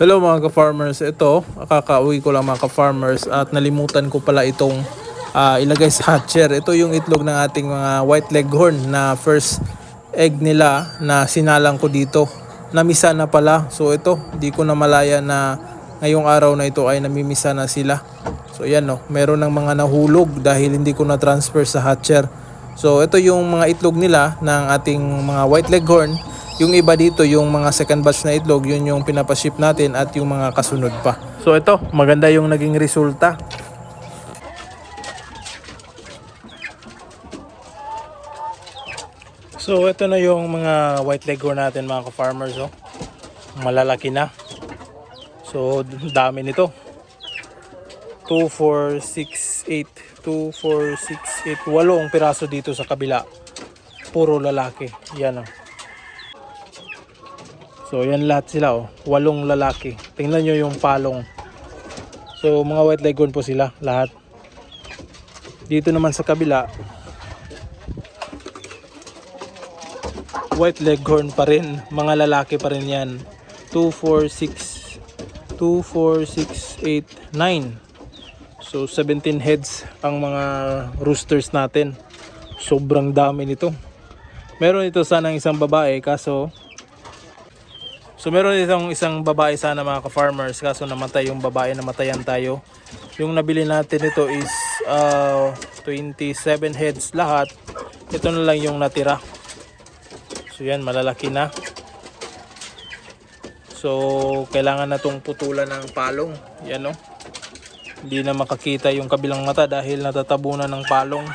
Hello mga ka-farmers, ito, kakauwi ko lang mga ka-farmers at nalimutan ko pala itong ah, ilagay sa hatcher. Ito yung itlog ng ating mga white leghorn na first egg nila na sinalang ko dito. Namisa na pala. So ito, di ko na malaya na ngayong araw na ito ay namimisa na sila. So yan no, meron ng mga nahulog dahil hindi ko na transfer sa hatcher. So ito yung mga itlog nila ng ating mga white leghorn. Yung iba dito, yung mga second batch na itlog, yun yung pinapaship natin at yung mga kasunod pa. So ito, maganda yung naging resulta. So ito na yung mga white leghorn natin mga ka-farmers. Oh. Malalaki na. So dami nito. 2, 4, 6, 8. 2, 4, 6, 8. Walong piraso dito sa kabila. Puro lalaki. Yan oh. So yan lahat sila oh. Walong lalaki. Tingnan nyo yung palong. So mga white leghorn po sila lahat. Dito naman sa kabila. White leghorn pa rin. Mga lalaki pa rin yan. 2, 4, 6, 2, 4, 6, 8, 9. So 17 heads ang mga roosters natin. Sobrang dami nito. Meron ito sana isang babae kaso So meron itong isang babae sana mga ka-farmers kaso namatay yung babae namatayan tayo. Yung nabili natin ito is uh, 27 heads lahat. Ito na lang yung natira. So yan malalaki na. So kailangan na tong putulan ng palong. Yan no. Hindi na makakita yung kabilang mata dahil natatabunan ng palong.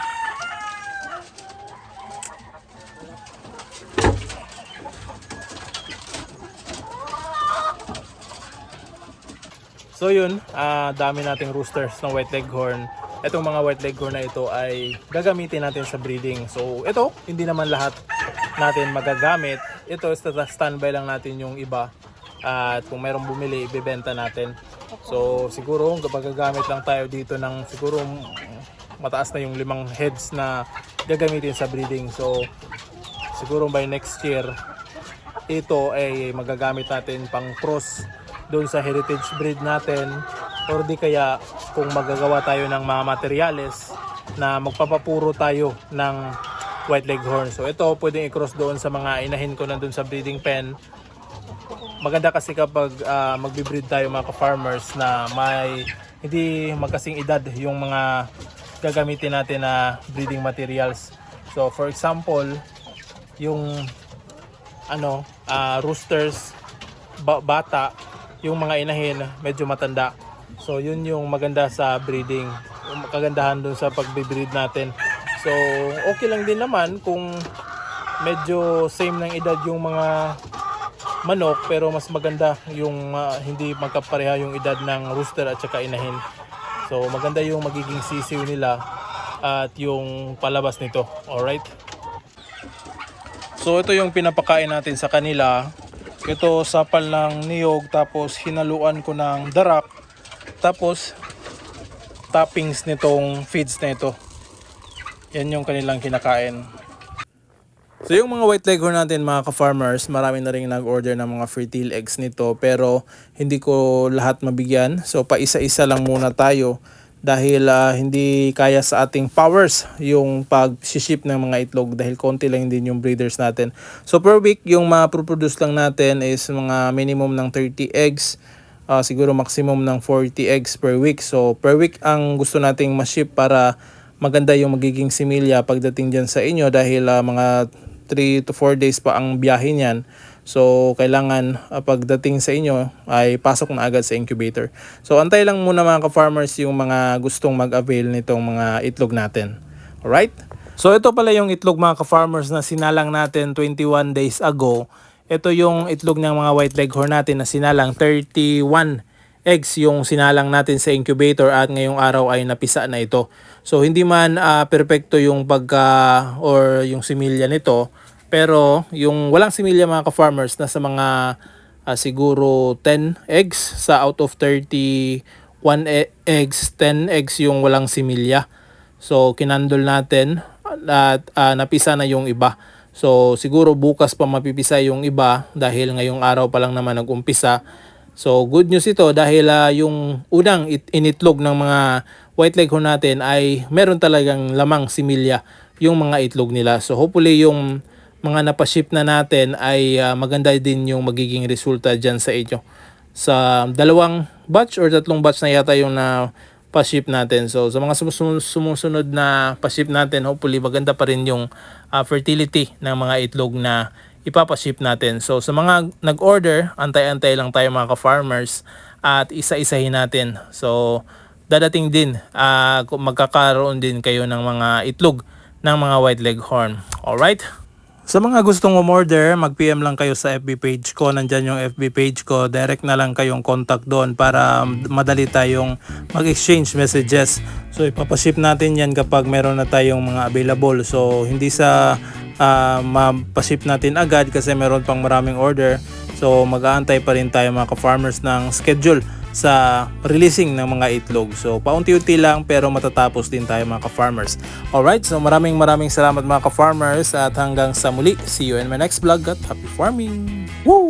So yun, ah dami nating roosters ng white leghorn. Itong mga white leghorn na ito ay gagamitin natin sa breeding. So ito, hindi naman lahat natin magagamit. Ito, sta- standby lang natin yung iba. At kung mayroong bumili, ibebenta natin. So siguro, gagamit lang tayo dito ng siguro mataas na yung limang heads na gagamitin sa breeding. So siguro by next year, ito ay magagamit natin pang cross doon sa heritage breed natin or di kaya kung magagawa tayo ng mga materyales na magpapapuro tayo ng white leghorn. So ito pwedeng i-cross doon sa mga inahin ko nandun sa breeding pen. Maganda kasi kapag ah, magbe-breed tayo mga ka-farmers na may hindi magkasing edad yung mga gagamitin natin na breeding materials. So for example, yung ano, ah, roosters ba- bata, yung mga inahin medyo matanda. So yun yung maganda sa breeding. Yung kagandahan dun sa pagbe-breed natin. So okay lang din naman kung medyo same ng edad yung mga manok pero mas maganda yung ah, hindi magkapareha yung edad ng rooster at saka inahin. So maganda yung magiging sisiw nila at yung palabas nito. Alright? So ito yung pinapakain natin sa kanila. Ito sapal ng niyog tapos hinaluan ko ng darak. Tapos toppings nitong feeds na ito. Yan yung kanilang kinakain. So yung mga white leghorn natin mga ka-farmers, marami na rin nag-order ng mga fertile eggs nito pero hindi ko lahat mabigyan. So paisa-isa lang muna tayo dahil ah, hindi kaya sa ating powers yung pag-ship ng mga itlog dahil konti lang din yung breeders natin. So per week yung ma-produce lang natin is mga minimum ng 30 eggs. Ah, siguro maximum ng 40 eggs per week. So per week ang gusto nating ma-ship para maganda yung magiging similya pagdating dyan sa inyo dahil ah, mga 3 to 4 days pa ang biyahe niyan. So, kailangan ah, pagdating sa inyo ay pasok na agad sa incubator. So, antay lang muna mga ka-farmers yung mga gustong mag-avail nitong mga itlog natin. Alright? So, ito pala yung itlog mga ka-farmers na sinalang natin 21 days ago. Ito yung itlog ng mga white leghorn natin na sinalang 31 eggs yung sinalang natin sa incubator at ngayong araw ay napisa na ito. So hindi man ah, perpekto yung pagka or yung similya nito pero yung walang similya mga ka-farmers nasa mga ah, siguro 10 eggs sa out of 31 e- eggs, 10 eggs yung walang similya. So kinandol natin at ah, napisa na yung iba. So siguro bukas pa mapipisa yung iba dahil ngayong araw pa lang naman nag-umpisa. So good news ito dahil ah, yung unang it- initlog ng mga white leghorn natin ay meron talagang lamang similya yung mga itlog nila. So hopefully yung mga napaship na natin ay ah, maganda din yung magiging resulta dyan sa inyo. Sa dalawang batch or tatlong batch na yata yung na pa-ship natin. So sa mga sumusunod, na pa-ship natin, hopefully maganda pa rin yung ah, fertility ng mga itlog na ipapaship natin. So sa mga nag-order, antay-antay lang tayo mga ka-farmers at isa-isahin natin. So dadating din, kung magkakaroon din kayo ng mga itlog ng mga white leghorn. Alright? Sa mga gustong umorder, mag-PM lang kayo sa FB page ko. Nandyan yung FB page ko. Direct na lang kayong contact doon para madali tayong mag-exchange messages. So ipapaship natin yan kapag meron na tayong mga available. So hindi sa ah, mapaship natin agad kasi meron pang maraming order. So mag-aantay pa rin tayo mga ka-farmers ng schedule sa releasing ng mga itlog. So paunti-unti lang pero matatapos din tayo mga ka-farmers. Alright, so maraming maraming salamat mga ka-farmers at hanggang sa muli. See you in my next vlog at happy farming! Woo!